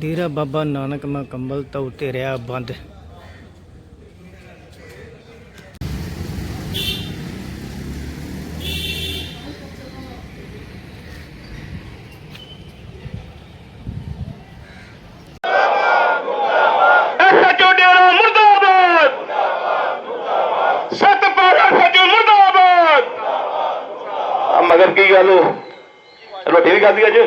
ਡੇਰਾ ਬਾਬਾ ਨਾਨਕ ਮਾ ਕੰਬਲ ਤੋਂ ਉੱਤੇ ਰਿਹਾ ਬੰਦ। ਮਗਰ ਕੀ ਗੱਲ? ਰੋਟੀ ਵੀ ਖਾਧੀ ਅੱਜ?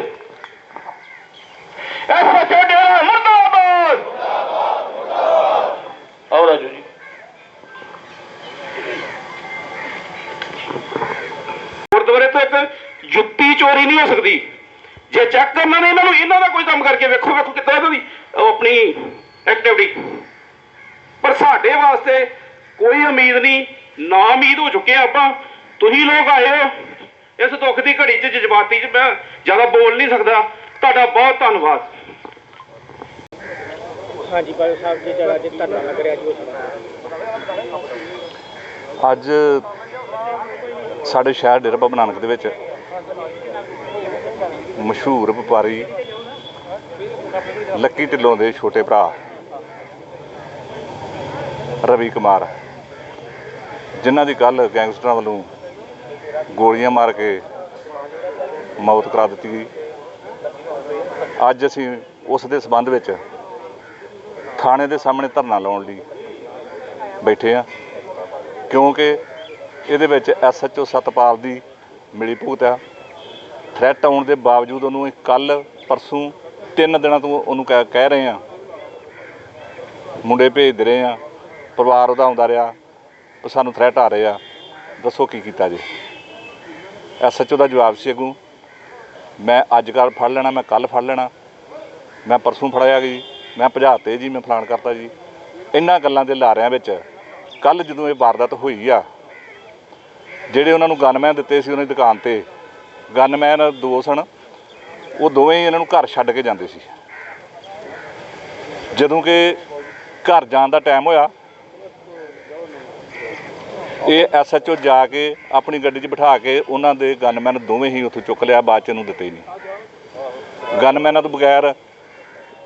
ਹੋ ਸਕਦੀ। ਜੇ ਚੈੱਕ ਕਰਨਾ ਨਹੀਂ ਇਹਨਾਂ ਨੂੰ ਇਹਨਾਂ ਦਾ ਕੋਈ ਕੰਮ ਕਰਕੇ ਵੇਖੋ ਵੇਖੋ ਕਿੱਦਾਂ ਇਹਨਾਂ ਦੀ ਉਹ ਆਪਣੀ ਐਕਟੀਵਿਟੀ ਪਰ ਸਾਡੇ ਵਾਸਤੇ ਕੋਈ ਉਮੀਦ ਨਹੀਂ ਨਾ ਉਮੀਦ ਹੋ ਚੁੱਕੇ ਆਪਾਂ। ਤੁਸੀਂ ਲੋਕ ਆਏ ਹੋ ਇਸ ਦੁੱਖ ਦੀ ਘੜੀ 'ਚ ਜਜ਼ਬਾਤੀ 'ਚ ਮੈਂ ਜ਼ਿਆਦਾ ਬੋਲ ਨਹੀਂ ਸਕਦਾ। ਤੁਹਾਡਾ ਬਹੁਤ ਧੰਨਵਾਦ। ਹਾਂਜੀ ਬਾਬਾ ਸਾਹਿਬ ਜੀ ਜਰਾ ਜੇ ਧਰਨਾ ਲੱਗ ਰਿਹਾ ਜੀ। ਅੱਜ ਸਾਡੇ ਸ਼ਹਿਰ ਡੇਰਾ ਬਾਬਾ ਨਾਨਕ ਦੇ ਵਿੱਚ ਮਸ਼ਹੂਰ ਵਪਾਰੀ ਲੱਕੀ ਢਿੱਲੋਂ ਦੇ ਛੋਟੇ ਭਰਾ ਰਵੀ ਕੁਮਾਰ। ਜਿਨ੍ਹਾਂ ਦੀ ਕੱਲ ਗੈਂਗਸਟਰਾਂ ਵੱਲੋਂ ਗੋਲੀਆਂ ਮਾਰ ਕੇ ਮੌਤ ਕਰਾ ਦਿੱਤੀ ਗਈ। ਅੱਜ ਅਸੀਂ ਉਸ ਦੇ ਸਬੰਧ ਵਿੱਚ ਥਾਣੇ ਦੇ ਸਾਹਮਣੇ ਧਰਨਾ ਲਾਉਣ ਲਈ ਬੈਠੇ ਆ ਕਿਉਂਕਿ ਇਹਦੇ ਵਿੱਚ ਐਸਐਚਓ ਸਤਪਾਲ ਦੀ ਮਿਲੀ ਭੁਗਤ ਆ। ਥ੍ਰੈਟ ਆਉਣ ਦੇ ਬਾਵਜੂਦ ਉਹਨੂੰ ਕੱਲ ਪਰਸੋਂ ਤਿੰਨ ਦਿਨਾਂ ਤੋਂ ਉਹਨੂੰ ਕਹਿ ਕਹਿ ਰਹੇ ਆ। ਮੁੰਡੇ ਭੇਜਦੇ ਰਹੇ ਆ। ਪਰਿਵਾਰ ਉਹਦਾ ਆਉਂਦਾ ਰਿਹਾ। ਵੀ ਸਾਨੂੰ ਥ੍ਰੈਟ ਆ ਰਹੇ ਆ। ਦੱਸੋ ਕੀ ਕੀਤਾ ਜੀ? ਐਸਐਚਓ ਦਾ ਜਵਾਬ ਸੀ ਅੱਗੋਂ। ਮੈਂ ਅੱਜ ਕੱਲ ਫੜ ਲੈਣਾ, ਮੈਂ ਕੱਲ ਫੜ ਲੈਣਾ। ਮੈਂ ਪਰਸੋਂ ਫੜਾਇਆ ਜੀ। ਮੈਂ ਭਜਾਤੇ ਜੀ, ਮੈਂ ਫਲਾਨ ਕਰਤਾ ਜੀ। ਇਹਨਾਂ ਗੱਲਾਂ ਦੇ ਲਾਰਿਆਂ ਵਿੱਚ ਕੱਲ ਜਦੋਂ ਇਹ ਵਾਰਦਾਤ ਹੋਈ ਆ, ਜਿਹੜੇ ਉਹਨਾਂ ਨੂੰ ਗਨਮੈਨ ਦਿੱਤੇ ਸੀ ਉਹਨਾਂ ਦੀ ਦੁਕਾਨ ਤੇ ਗਨਮੈਨ ਦੋ ਸਨ ਉਹ ਦੋਵੇਂ ਹੀ ਇਹਨਾਂ ਨੂੰ ਘਰ ਛੱਡ ਕੇ ਜਾਂਦੇ ਸੀ। ਜਦੋਂ ਕਿ ਘਰ ਜਾਣ ਦਾ ਟਾਈਮ ਹੋਇਆ, ਇਹ ਐਸਐਚਓ ਜਾ ਕੇ ਆਪਣੀ ਗੱਡੀ 'ਚ ਬਿਠਾ ਕੇ ਉਹਨਾਂ ਦੇ ਗਨਮੈਨ ਦੋਵੇਂ ਹੀ ਉੱਥੋਂ ਚੁੱਕ ਲਿਆ, ਬਾਅਦ ਚ ਇਹਨੂੰ ਦਿੱਤੇ ਹੀ ਨਹੀਂ। ਗਨਮੈਨਾਂ ਤੋਂ ਬਗੈਰ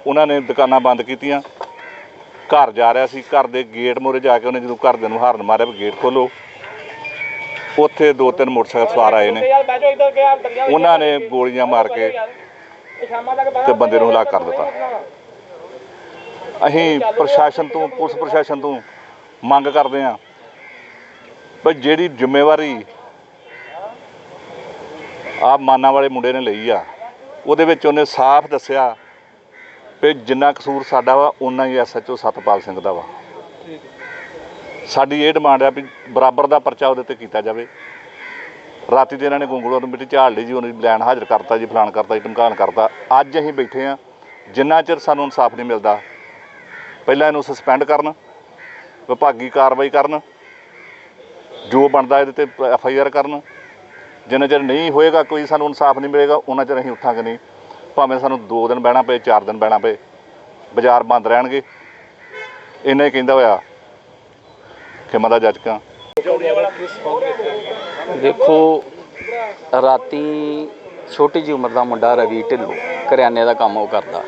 ਉਹਨਾਂ ਨੇ ਦੁਕਾਨਾਂ ਬੰਦ ਕੀਤੀਆਂ। ਘਰ ਜਾ ਰਿਹਾ ਸੀ, ਘਰ ਦੇ ਗੇਟ ਮੋਰੇ ਜਾ ਕੇ ਉਹਨੇ ਜਦੋਂ ਘਰਦਿਆਂ ਨੂੰ ਹਾਰਨ ਮਾਰਿਆ, ਵੀ ਗੇਟ ਖੋਲੋ। ਉੱਥੇ ਦੋ ਤਿੰਨ ਮੋਟਰਸਾਈਕਲ ਸਵਾਰ ਆਏ ਨੇ। ਉਹਨਾਂ ਨੇ ਗੋਲੀਆਂ ਮਾਰ ਕੇ ਤੇ ਬੰਦੇ ਨੂੰ ਹਲਾਕ ਕਰ ਦਿੱਤਾ। ਅਸੀਂ ਪ੍ਰਸ਼ਾਸਨ ਤੋਂ, ਪੁਲਿਸ ਪ੍ਰਸ਼ਾਸਨ ਤੋਂ ਮੰਗ ਕਰਦੇ ਹਾਂ ਵੀ ਜਿਹੜੀ ਜ਼ਿੰਮੇਵਾਰੀ ਆ ਮਾਨਾ ਵਾਲੇ ਮੁੰਡੇ ਨੇ ਲਈ ਆ, ਉਹਦੇ ਵਿੱਚ ਉਹਨੇ ਸਾਫ਼ ਦੱਸਿਆ ਵੀ ਜਿੰਨਾ ਕਸੂਰ ਸਾਡਾ ਵਾ ਉਨਾ ਹੀ ਐਸਐਚਓ ਸਤਪਾਲ ਸਿੰਘ ਦਾ ਵਾ। ਸਾਡੀ ਇਹ ਡਿਮਾਂਡ ਆ ਵੀ ਬਰਾਬਰ ਦਾ ਪਰਚਾ ਉਹਦੇ ਤੇ ਕੀਤਾ ਜਾਵੇ। ਰਾਤੀ ਤੇ ਇਹਨਾਂ ਨੇ ਗੁੰਗਲੋ ਨੂੰ ਮਿੱਟੀ ਝਾੜ ਲਈ ਜੀ, ਉਹਨੂੰ ਲੈਣ ਹਾਜ਼ਰ ਕਰਤਾ ਜੀ ਫਲਾਨ ਕਰਤਾ ਜੀ ਧਮਕਾਣ ਕਰਤਾ। ਅੱਜ ਅਸੀਂ ਬੈਠੇ ਆ ਜਿੰਨਾ ਚਿਰ ਸਾਨੂੰ ਇਨਸਾਫ ਨਹੀਂ ਮਿਲਦਾ, ਪਹਿਲਾਂ ਇਹਨੂੰ ਸਸਪੈਂਡ ਕਰਨ, ਵਿਭਾਗੀ ਕਾਰਵਾਈ ਕਰਨ, ਜੋ ਬਣਦਾ ਇਹਦੇ ਤੇ ਐਫ ਆਈ ਆਰ ਕਰਨ। ਜਿੰਨਾ ਚਿਰ ਨਹੀਂ ਹੋਏਗਾ, ਕੋਈ ਸਾਨੂੰ ਇਨਸਾਫ ਨਹੀਂ ਮਿਲੇਗਾ ਉਹਨਾਂ ਚਿਰ ਅਸੀਂ ਉੱਠਾਂਗੇ ਨਹੀਂ। ਭਾਵੇਂ ਸਾਨੂੰ 2 ਦਿਨ ਬਹਿਣਾ ਪਏ 4 ਦਿਨ ਬਹਿਣਾ ਪਏ, ਬਾਜ਼ਾਰ ਬੰਦ ਰਹਿਣਗੇ। ਇੰਨਾ ਹੀ ਕਹਿੰਦਾ ਹੋਇਆ ਕਿ ਮਦਾ ਜੱਜਕਾਂ। ਦੇਖੋ, ਰਾਤੀ ਛੋਟੀ ਜਿਹੀ ਉਮਰ ਦਾ ਮੁੰਡਾ ਰਵੀ ਢਿੱਲੋਂ ਕਰਿਆਨੇ ਦਾ ਕੰਮ ਉਹ ਕਰਦਾ।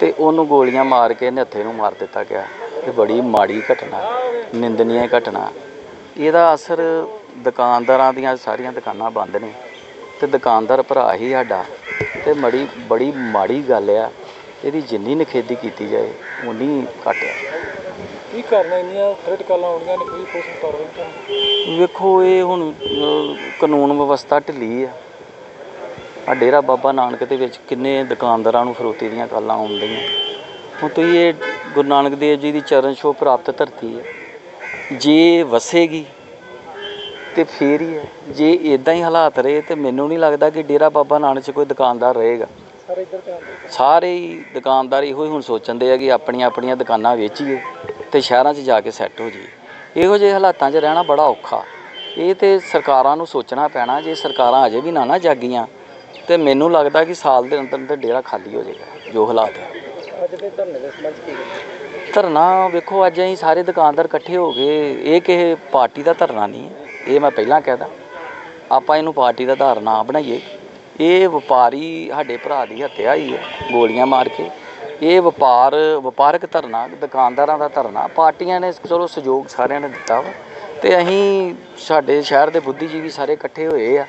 ਤੇ ਉਹਨੂੰ ਗੋਲੀਆਂ ਮਾਰ ਕੇ ਨੱਥੇ ਨੂੰ ਮਾਰ ਦਿੱਤਾ ਗਿਆ। ਇਹ ਬੜੀ ਮਾੜੀ ਘਟਨਾ ਨਿੰਦਨੀय ਘਟਨਾ ਇਹਦਾ ਅਸਰ ਦੁਕਾਨਦਾਰਾਂ ਦੀਆਂ ਸਾਰੀਆਂ ਦੁਕਾਨਾਂ ਬੰਦ ਨੇ ਤੇ ਦੁਕਾਨਦਾਰ ਭਰਾ ਹੀ ਸਾਡਾ। ਤੇ ਮੜੀ ਬੜੀ ਮਾੜੀ ਗੱਲ ਆ, ਇਹਦੀ ਜਿੰਨੀ ਨਖੇਦੀ ਕੀਤੀ ਜਾਏ ਉਨੀ ਘੱਟ ਕੀ ਕਰਨਾ ਇੰਨੀਆਂ ਥ੍ਰੈਟ ਕਾਲਾਂ ਆਉਂਦੀਆਂ ਨੇ ਕੋਈ ਪੁਲਿਸ ਕਾਰਵਾਈ ਕਰਨ? ਵੇਖੋ ਇਹ ਹੁਣ ਅਹ, ਕਾਨੂੰਨ ਵਿਵਸਥਾ ਢਿੱਲੀ ਆ। ਆ ਡੇਰਾ ਬਾਬਾ ਨਾਨਕ ਦੇ ਵਿੱਚ ਕਿੰਨੇ ਦੁਕਾਨਦਾਰਾਂ ਨੂੰ ਫਰੋਤੀ ਦੀਆਂ ਕਾਲਾਂ ਆਉਂਦੀਆਂ। ਹੁਣ ਤੁਸੀਂ ਇਹ ਗੁਰੂ ਨਾਨਕ ਦੇਵ ਜੀ ਦੀ ਚਰਨ ਛੋਹ ਪ੍ਰਾਪਤ ਧਰਤੀ ਹੈ ਜੇ ਵਸੇਗੀ ਤੇ ਫੇਰ ਹੀ ਹੈ ਜੇ ਇਦਾਂ ਹੀ ਹਾਲਾਤ ਰਹੇ ਤੇ ਮੈਨੂੰ ਨਹੀਂ ਲੱਗਦਾ ਕਿ ਡੇਰਾ ਬਾਬਾ ਨਾਨਕ 'ਚ ਕੋਈ ਦੁਕਾਨਦਾਰ ਰਹੇਗਾ। ਸਾਰੇ ਇੱਧਰ ਧਿਆਨ ਦਿਓ। ਸਾਰੇ ਹੀ ਦੁਕਾਨਦਾਰ ਇਹੋ ਹੀ ਹੁਣ ਸੋਚਣਦੇ ਆ ਕਿ ਆਪਣੀਆਂ ਆਪਣੀਆਂ ਦੁਕਾਨਾਂ ਵੇਚੀਏ। ਤੇ ਸ਼ਹਿਰਾਂ 'ਚ ਜਾ ਕੇ ਸੈੱਟ ਹੋ ਜਾਈਏ। ਇਹੋ ਜਿਹੇ ਹਾਲਾਤਾਂ 'ਚ ਰਹਿਣਾ ਬੜਾ ਔਖਾ। ਇਹ ਤੇ ਸਰਕਾਰਾਂ ਨੂੰ ਸੋਚਣਾ ਪੈਣਾ ਜੇ ਸਰਕਾਰਾਂ ਅਜੇ ਵੀ ਨਾ ਨਾ ਜਾਗੀਆਂ ਤੇ ਮੈਨੂੰ ਲੱਗਦਾ ਕਿ ਸਾਲ ਦੇ ਅੰਦਰ ਅੰਦਰ ਡੇਰਾ ਖਾਲੀ ਹੋ ਜਾਏਗਾ ਜੋ ਹਾਲਾਤ ਹੈ। ਅੱਜ ਦੇ ਧਰਨੇ ਦੇ ਕੀ? ਧਰਨਾ ਵੇਖੋ ਅੱਜ ਅਸੀਂ ਸਾਰੇ ਦੁਕਾਨਦਾਰ ਇਕੱਠੇ ਹੋ ਗਏ। ਇਹ ਕਿਸੇ ਪਾਰਟੀ ਦਾ ਧਰਨਾ ਨਹੀਂ ਹੈ। ਇਹ ਮੈਂ ਪਹਿਲਾਂ ਕਹਿਦਾ ਆਪਾਂ ਇਹਨੂੰ ਪਾਰਟੀ ਦਾ ਆਧਾਰ ਨਾ ਬਣਾਈਏ। ਇਹ ਵਪਾਰੀ ਸਾਡੇ ਭਰਾ ਦੀ ਹੱਤਿਆ ਹੀ ਹੈ ਗੋਲੀਆਂ ਮਾਰ ਕੇ। ਇਹ ਵਪਾਰ ਵਪਾਰਕ ਧਰਨਾ ਦੁਕਾਨਦਾਰਾਂ ਦਾ ਧਰਨਾ ਪਾਰਟੀਆਂ ਨੇ ਚਲੋ ਸਹਿਯੋਗ ਸਾਰਿਆਂ ਨੇ ਦਿੱਤਾ ਵਾ। ਤੇ ਅਸੀਂ ਸਾਡੇ ਸ਼ਹਿਰ ਦੇ ਬੁੱਧੀਜੀਵੀ ਸਾਰੇ ਇਕੱਠੇ ਹੋਏ ਆ।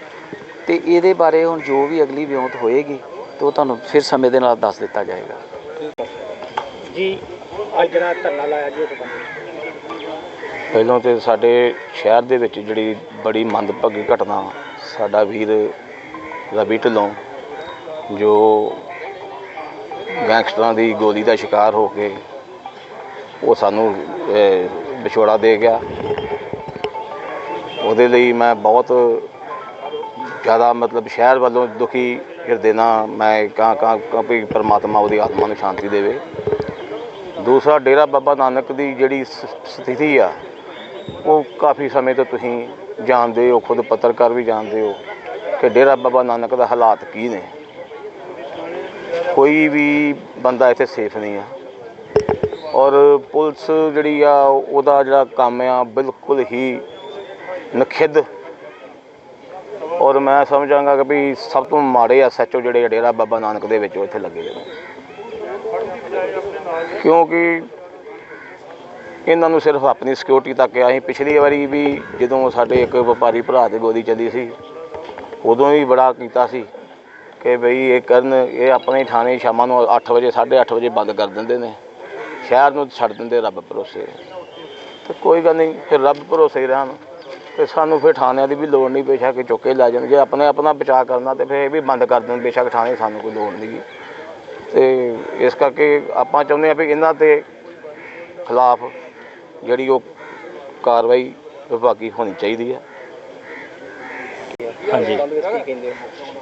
ਤੇ ਇਹਦੇ ਬਾਰੇ ਹੁਣ ਜੋ ਵੀ ਅਗਲੀ ਵਿਉਂਤ ਹੋਏਗੀ ਤੇ ਉਹ ਤੁਹਾਨੂੰ ਫਿਰ ਸਮੇਂ ਦੇ ਨਾਲ ਦੱਸ ਦਿੱਤਾ ਜਾਏਗਾ। ਜੀ ਅੱਜ ਜਿਹੜਾ ਧਰਨਾ ਲਾਇਆ ਜੀ ਪਹਿਲਾਂ ਤੇ ਸਾਡੇ ਸ਼ਹਿਰ ਦੇ ਵਿੱਚ ਜਿਹੜੀ ਬੜੀ ਮੰਦਭਾਗੀ ਘਟਨਾ ਸਾਡਾ ਵੀਰ ਰਵੀ ਢਿੱਲੋਂ ਜੋ ਗੈਂਗਸਟਰਾਂ ਦੀ ਗੋਲੀ ਦਾ ਸ਼ਿਕਾਰ ਹੋ ਕੇ ਉਹ ਸਾਨੂੰ ਵਿਛੋੜਾ ਦੇ ਗਿਆ। ਉਹਦੇ ਲਈ ਮੈਂ ਬਹੁਤ ਜ਼ਿਆਦਾ ਮਤਲਬ ਸ਼ਹਿਰ ਵੱਲੋਂ ਦੁਖੀ ਹਿਰਦੇ ਨਾਲ ਮੈਂ ਕਾਂ ਕਾਂ ਕਾਂ ਪਰਮਾਤਮਾ ਉਹਦੀ ਆਤਮਾ ਨੂੰ ਸ਼ਾਂਤੀ ਦੇਵੇ। ਦੂਸਰਾ, ਡੇਰਾ ਬਾਬਾ ਨਾਨਕ ਦੀ ਜਿਹੜੀ ਸ- ਸਥਿਤੀ ਆ, ਉਹ ਕਾਫੀ ਸਮੇਂ ਤੋਂ ਤੁਸੀਂ ਜਾਣਦੇ ਹੋ, ਖੁਦ ਪੱਤਰਕਾਰ ਵੀ ਜਾਣਦੇ ਹੋ ਕਿ ਡੇਰਾ ਬਾਬਾ ਨਾਨਕ ਦਾ ਹਾਲਾਤ ਕੀ ਨੇ। ਕੋਈ ਵੀ ਬੰਦਾ ਇੱਥੇ ਸੇਫ ਨਹੀਂ ਆ। ਔਰ ਪੁਲਿਸ ਜਿਹੜੀ ਆ, ਉਹਦਾ ਜਿਹੜਾ ਕੰਮ ਆ, ਬਿਲਕੁਲ ਹੀ ਨਖਿੱਧ। ਔਰ ਮੈਂ ਸਮਝਾਂਗਾ ਕਿ ਵੀ ਸਭ ਤੋਂ ਮਾੜੇ ਐਸਐਚਓ ਜਿਹੜੇ ਆ, ਡੇਰਾ ਬਾਬਾ ਨਾਨਕ ਦੇ ਵਿੱਚ ਇੱਥੇ ਲੱਗੇ ਨੇ ਕਿਉਂਕਿ ਇਹਨਾਂ ਨੂੰ ਸਿਰਫ ਆਪਣੀ ਸਿਕਿਉਰਿਟੀ ਤੱਕ ਆ। ਅਸੀਂ ਪਿਛਲੀ ਵਾਰੀ ਵੀ ਜਦੋਂ ਸਾਡੇ ਇੱਕ ਵਪਾਰੀ ਭਰਾ ਤੇ ਗੋਲੀ ਚੱਲੀ ਸੀ, ਉਦੋਂ ਵੀ ਬੜਾ ਕੀਤਾ ਸੀ। ਕਿ ਬਈ ਇਹ ਕਰਨ, ਇਹ ਆਪਣੇ ਥਾਣੇ ਸ਼ਾਮਾਂ ਨੂੰ 8 ਵਜੇ 8:30 ਵਜੇ ਬੰਦ ਕਰ ਦਿੰਦੇ ਨੇ। ਸ਼ਹਿਰ ਨੂੰ ਛੱਡ ਦਿੰਦੇ ਰੱਬ ਭਰੋਸੇ। ਤੇ ਕੋਈ ਗੱਲ ਨਹੀਂ, ਫਿਰ ਰੱਬ ਭਰੋਸੇ ਰਹਿਣ। ਤੇ ਸਾਨੂੰ ਫਿਰ ਥਾਣਿਆਂ ਦੀ ਵੀ ਲੋੜ ਨਹੀਂ ਬੇਸ਼ੱਕ ਚੁੱਕ ਕੇ ਲੈ ਜਾਣ। ਜੇ ਆਪਣੇ ਆਪਣਾ ਬਚਾਅ ਕਰਨਾ ਤੇ ਫਿਰ ਇਹ ਵੀ ਬੰਦ ਕਰ ਦੇਣ। ਬੇਸ਼ੱਕ ਥਾਣੇ ਸਾਨੂੰ ਕੋਈ ਲੋੜ ਨਹੀਂ। ਤੇ ਇਸ ਕਰਕੇ ਆਪਾਂ ਚਾਹੁੰਦੇ ਆ ਵੀ ਇਹਨਾਂ ਤੇ ਖਿਲਾਫ ਜਿਹੜੀ ਉਹ ਕਾਰਵਾਈ ਵਿਭਾਗੀ ਹੋਣੀ ਚਾਹੀਦੀ ਹੈ। ਹਾਂਜੀ।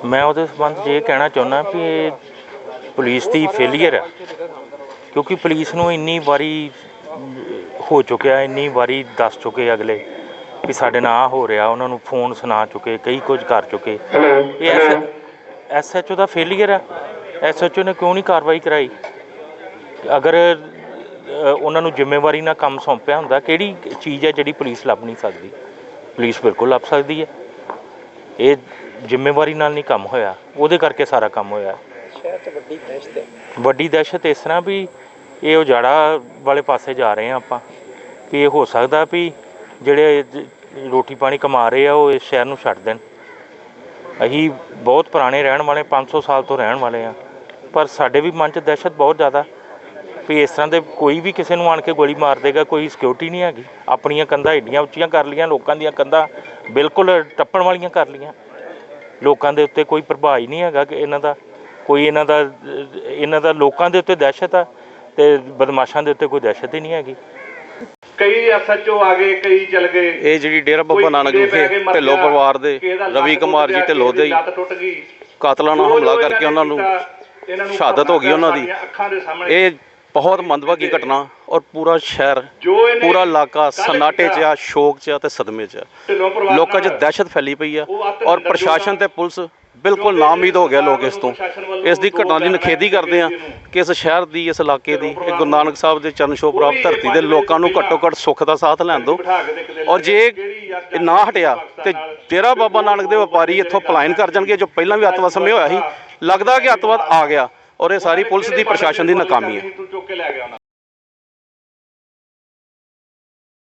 ਮੈਂ ਉਹਦੇ ਸੰਬੰਧ 'ਚ ਇਹ ਕਹਿਣਾ ਚਾਹੁੰਦਾ ਵੀ ਇਹ ਪੁਲਿਸ ਦੀ ਫੇਲੀਅਰ ਹੈ ਕਿਉਂਕਿ ਪੁਲਿਸ ਨੂੰ ਇੰਨੀ ਵਾਰੀ ਹੋ ਚੁੱਕਿਆ ਇੰਨੀ ਵਾਰੀ ਦੱਸ ਚੁੱਕੇ ਅਗਲੇ ਵੀ ਸਾਡੇ ਨਾਲ ਆਹ ਹੋ ਰਿਹਾ ਉਹਨਾਂ ਨੂੰ ਫੋਨ ਸੁਣਾ ਚੁੱਕੇ ਕਈ ਕੁਝ ਕਰ ਚੁੱਕੇ। ਇਹ ਐਸਐਚਓ ਦਾ ਫੇਲੀਅਰ ਹੈ? ਐਸਐਚਓ ਨੇ ਕਿਉਂ ਨਹੀਂ ਕਾਰਵਾਈ ਕਰਾਈ? ਅਗਰ ਅ, ਉਹਨਾਂ ਨੂੰ ਜ਼ਿੰਮੇਵਾਰੀ ਨਾਲ ਕੰਮ ਸੌਂਪਿਆ ਹੁੰਦਾ ਕਿਹੜੀ ਚੀਜ਼ ਹੈ ਜਿਹੜੀ ਪੁਲਿਸ ਲੱਭ ਨਹੀਂ ਸਕਦੀ? ਪੁਲਿਸ ਬਿਲਕੁਲ ਲੱਭ ਸਕਦੀ ਹੈ। ਇਹ ਜ਼ਿੰਮੇਵਾਰੀ ਨਾਲ ਨਹੀਂ ਕੰਮ ਹੋਇਆ। ਉਹਦੇ ਕਰਕੇ ਸਾਰਾ ਕੰਮ ਹੋਇਆ। ਵੱਡੀ ਦਹਿਸ਼ਤ ਹੈ। ਵੱਡੀ ਦਹਿਸ਼ਤ ਇਸ ਤਰ੍ਹਾਂ ਵੀ ਇਹ ਉਜਾੜਾ ਵਾਲੇ ਪਾਸੇ ਜਾ ਰਹੇ ਆ ਆਪਾਂ ਵੀ ਇਹ ਹੋ ਸਕਦਾ ਵੀ ਜਿਹੜੇ ਰੋਟੀ ਪਾਣੀ ਕਮਾ ਰਹੇ ਆ ਉਹ ਇਸ ਸ਼ਹਿਰ ਨੂੰ ਛੱਡ ਦੇਣ। ਅਸੀਂ ਬਹੁਤ ਪੁਰਾਣੇ ਰਹਿਣ ਵਾਲੇ 500 ਸਾਲ ਤੋਂ ਰਹਿਣ ਵਾਲੇ ਆ ਪਰ ਸਾਡੇ ਵੀ ਮਨ 'ਚ ਦਹਿਸ਼ਤ ਬਹੁਤ ਜ਼ਿਆਦਾ। ਵੀ ਇਸ ਤਰ੍ਹਾਂ ਦੇ ਕੋਈ ਵੀ ਕਿਸੇ ਨੂੰ ਆਣ ਕੇ ਗੋਲੀ ਮਾਰ ਦੇਗਾ ਕੋਈ ਸਿਕਿਉਰਿਟੀ ਨਹੀਂ ਹੈਗੀ। ਆਪਣੀਆਂ ਕੰਧਾਂ ਏਡੀਆਂ ਉੱਚੀਆਂ ਕਰ ਲੀਆਂ ਲੋਕਾਂ ਦੀਆਂ ਕੰਧਾਂ ਬਿਲਕੁਲ ਟੱਪਣ ਵਾਲੀਆਂ ਕਰ ਲੀਆਂ ਲੋਕਾਂ ਦੇ ਉੱਤੇ ਕੋਈ ਪ੍ਰਭਾਵ ਹੀ ਨਹੀਂ ਹੈਗਾ ਕਿ ਇਹਨਾਂ ਦਾ ਕੋਈ ਇਹਨਾਂ ਦਾ ਇਹਨਾਂ ਦਾ ਲੋਕਾਂ ਦੇ ਉੱਤੇ ਦਹਿਸ਼ਤ ਆ ਤੇ ਬਦਮਾਸ਼ਾਂ ਦੇ ਉੱਤੇ ਕੋਈ ਦਹਿਸ਼ਤ ਹੀ ਨਹੀਂ ਹੈਗੀ। ਕਈ ਐਸਐਚਓ ਆ ਗਏ ਕਈ ਚਲ ਗਏ। ਇਹ ਜਿਹੜੀ ਡੇਰਾ ਬਾਬਾ ਨਾਨਕ ਵਿਖੇ ਢਿੱਲੋਂ ਪਰਿਵਾਰ ਦੇ ਰਵੀ ਕੁਮਾਰ ਜੀ ਢਿੱਲੋਂ ਦੇ ਕਾਤਲਾਨਾ ਹਮਲਾ ਕਰਕੇ ਉਹਨਾਂ ਨੂੰ ਕੀਤਾ, ਇਹਨਾਂ ਨੂੰ ਸ਼ਹਾਦਤ ਹੋ ਗਈ ਉਹਨਾਂ ਦੀ। ਸਾਡੀਆਂ ਅੱਖਾਂ ਦੇ। ਸਾਹਮਣੇ ਇਹ ਬਹੁਤ ਮੰਦਭਾਗੀ ਘਟਨਾ ਔਰ ਪੂਰਾ ਸ਼ਹਿਰ ਪੂਰਾ ਇਲਾਕਾ ਸਨਾਟੇ 'ਚ ਆ ਸ਼ੋਕ 'ਚ ਆ ਤੇ ਸਦਮੇ 'ਚ ਆ। ਲੋਕਾਂ 'ਚ ਦਹਿਸ਼ਤ ਫੈਲੀ ਪਈ ਆ ਔਰ ਪ੍ਰਸ਼ਾਸਨ ਤੇ ਪੁਲਿਸ ਬਿਲਕੁਲ ਨਾਮੀਦ ਹੋ ਗਿਆ ਲੋਕ ਇਸ ਤੋਂ। ਇਸ ਦੀ ਘਟਨਾ ਦੀ ਨਿਖੇਧੀ ਕਰਦੇ ਆ ਕਿ ਇਸ ਸ਼ਹਿਰ ਦੀ ਇਸ ਇਲਾਕੇ ਦੀ ਇਹ ਗੁਰੂ ਨਾਨਕ ਸਾਹਿਬ ਦੇ ਚਰਨ ਛੋਹ ਪ੍ਰਾਪਤ ਧਰਤੀ ਦੇ ਲੋਕਾਂ ਨੂੰ ਘੱਟੋ ਘੱਟ ਸੁੱਖ ਦਾ ਸਾਥ ਲੈਣ ਦਿਓ। ਔਰ ਜੇ ਇਹ ਨਾ ਹਟਿਆ ਤੇ ਡੇਰਾ ਬਾਬਾ ਨਾਨਕ ਦੇ ਵਪਾਰੀ ਇੱਥੋਂ ਪਲਾਇਨ ਕਰ ਜਾਣਗੇ ਜੋ ਪਹਿਲਾਂ ਵੀ ਅੱਤਵਾਦ ਸਮੇਂ ਹੋਇਆ ਸੀ ਲੱਗਦਾ ਕਿ ਅੱਤਵਾਦ ਆ ਗਿਆ। ਔਰ ਇਹ ਸਾਰੀ ਪੁਲਿਸ ਦੀ ਪ੍ਰਸ਼ਾਸਨ ਦੀ ਨਾਕਾਮੀ ਹੈ।